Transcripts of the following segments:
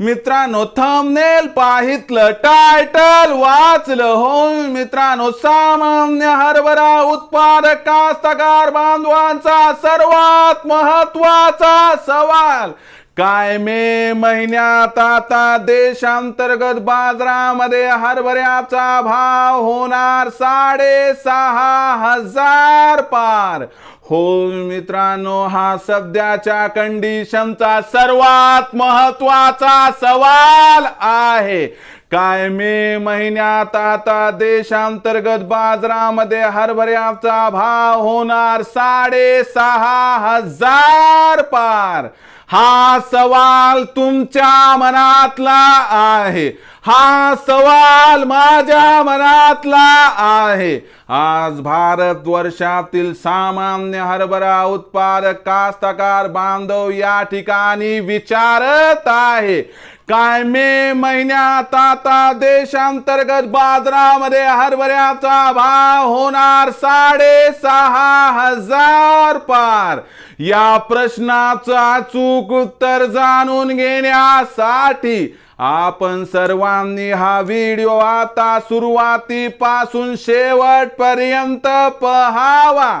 मित्रांनो thumbnail पाहितलं title वाचलं हो मित्रांनो. सामान्य हरभरा उत्पादक कास्तकार बांधवांचा सर्वात महत्त्वाचा सवाल काय मे महिन्यात आता देशांतर्गत बाजारामध्ये हरभऱ्याचा भाव होणार साडेसहा हजार पार. हो मित्रांनो हा सध्याच्या कंडिशनचा सर्वात महत्त्वाचा सवाल आहे. काय मे महिन्यात आता देशांतर्गत बाजारामध्ये हरभऱ्याचा भाव होणार साडेसहा हजार पार. हा सवाल तुमच्या मनातला आहे. हा सवाल माझ्या मनातला आहे. आज भारत वर्षातील सामान्य हरभरा उत्पादक कास्तकार बांधव या ठिकाणी विचारत आहे. काय मे महिन्यात आता देशांतर्गत बाजारामध्ये हरभऱ्याचा भाव होणार साडेसहा हजार पार? या प्रश्नाचं अचूक उत्तर जाणून घेण्यासाठी आपण सर्वांनी हा व्हिडिओ आता सुरुवातीपासून शेवटपर्यंत पहावा.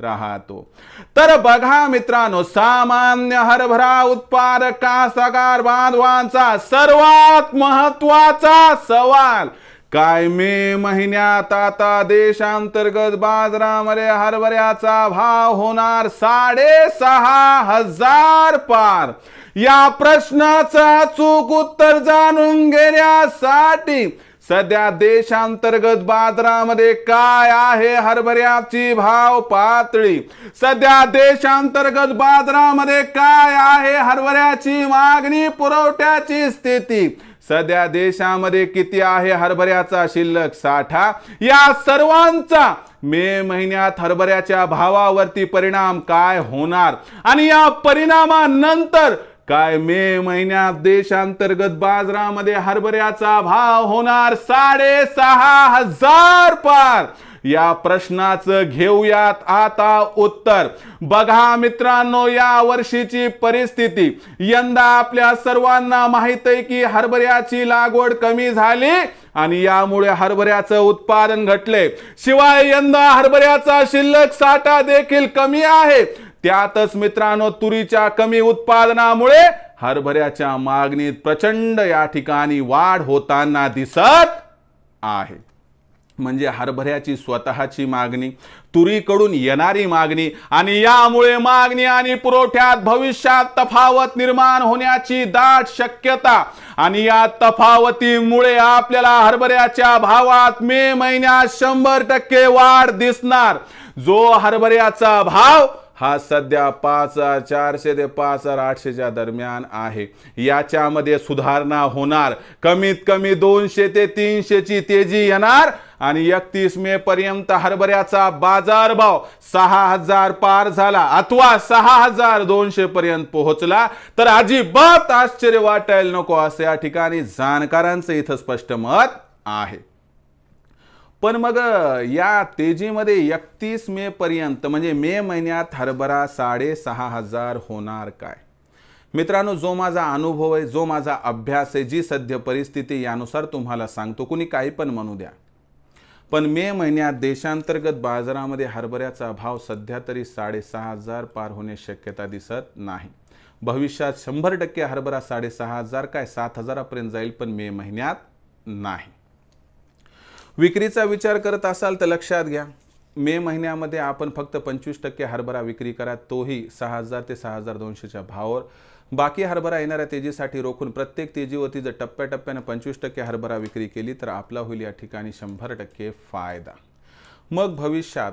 राहतो. तर बघा मित्रांनो सामान्य हरभरा उत्पादका कास्तकार बांधवांचा सर्वात महत्त्वाचा सवाल काय मे महिन्यात आता देशांतर्गत बाजारामध्ये हरभऱ्याचा भाव होणार साडेसहा हजार पार? या प्रश्नाचं चूक उत्तर जाणून घेण्यासाठी सध्या देशांतर्गत बाजारामध्ये काय आहे हरभऱ्याची भाव पातळी? सध्या देशांतर्गत बाजारामध्ये काय आहे हरभऱ्याची मागणी पुरवठ्याची स्थिती? सध्या देशामध्ये किती आहे हरभऱ्याचा शिल्लक साठा? या सर्वांचा मे महिन्यात हरभऱ्याच्या भावावरती परिणाम काय होणार? आणि या परिणामानंतर काय मे महिन्यात देशांतर्गत बाजारामध्ये हरभऱ्याचा भाव होणार साडेसहा हजार पार. या प्रश्नाचं घेऊयात आता उत्तर. बघा मित्रांनो या वर्षीची परिस्थिती. यंदा आपल्या सर्वांना माहीत आहे की हरभऱ्याची लागवड कमी झाली आणि यामुळे हरभऱ्याचं उत्पादन घटले. शिवाय यंदा हरभऱ्याचा शिल्लक साठा देखील कमी आहे. त्यातच मित्रांनो तुरीच्या कमी उत्पादनामुळे हरभऱ्याच्या मागणीत प्रचंड या ठिकाणी वाढ होताना दिसत आहे. म्हणजे हरभऱ्याची स्वतःची मागणी तुरीकडून येणारी मागणी आणि यामुळे मागणी आणि पुरवठ्यात भविष्यात तफावत निर्माण होण्याची दाट शक्यता आणि या तफावतीमुळे आपल्याला हरभऱ्याच्या भावात मे महिन्यात शंभर टक्के वाढ दिसणार. जो हरभऱ्याचा भाव हा सध्या पाच हजार चारशे ते पाच हजार आठशेच्या दरम्यान आहे. याच्यामध्ये सुधारणा होणार. कमीत कमी दोनशे ते तीनशेची तेजी येणार आणि एकतीस मे पर्यंत हरभऱ्याचा बाजारभाव सहा हजार पार झाला. अथवा सहा हजार दोनशे पर्यंत पोहोचला. तर अजिबात आश्चर्य वाटायला नको असं या ठिकाणी जाणकारांचं इथं स्पष्ट मत आहे. पण मग या तेजीमध्ये एकतीस मे पर्यंत म्हणजे मे महिन्यात हरभरा साडेसहा हजार होणार काय? मित्रांनो जो माझा अनुभव आहे जो माझा अभ्यास आहे जी सध्य परिस्थिती यानुसार तुम्हाला सांगतो. कुणी काही पण म्हणू द्या. पण मे महिन्यात देशांतर्गत बाजारामध्ये हरभऱ्याचा भाव सध्या तरी साडेसहा हजार पार होणे शक्यता दिसत नाही. भविष्यात शंभर टक्के हरभरा साडेसहा हजार काय सात हजारापर्यंत जाईल पण मे महिन्यात नाही. विक्रीचा विचार करत असाल तर लक्षात घ्या. मे महिन्यामध्ये आपण फक्त पंचवीस टक्के हरभरा विक्री करा तोही सहा हजार ते सहा हजार दोनशेच्या भावावर. बाकी हरभरा येणाऱ्या तेजीसाठी रोखून प्रत्येक तेजीवरती जर टप्प्याटप्प्यानं पंचवीस टक्के हरभरा विक्री केली तर आपला होईल या ठिकाणी शंभर टक्के फायदा. मग भविष्यात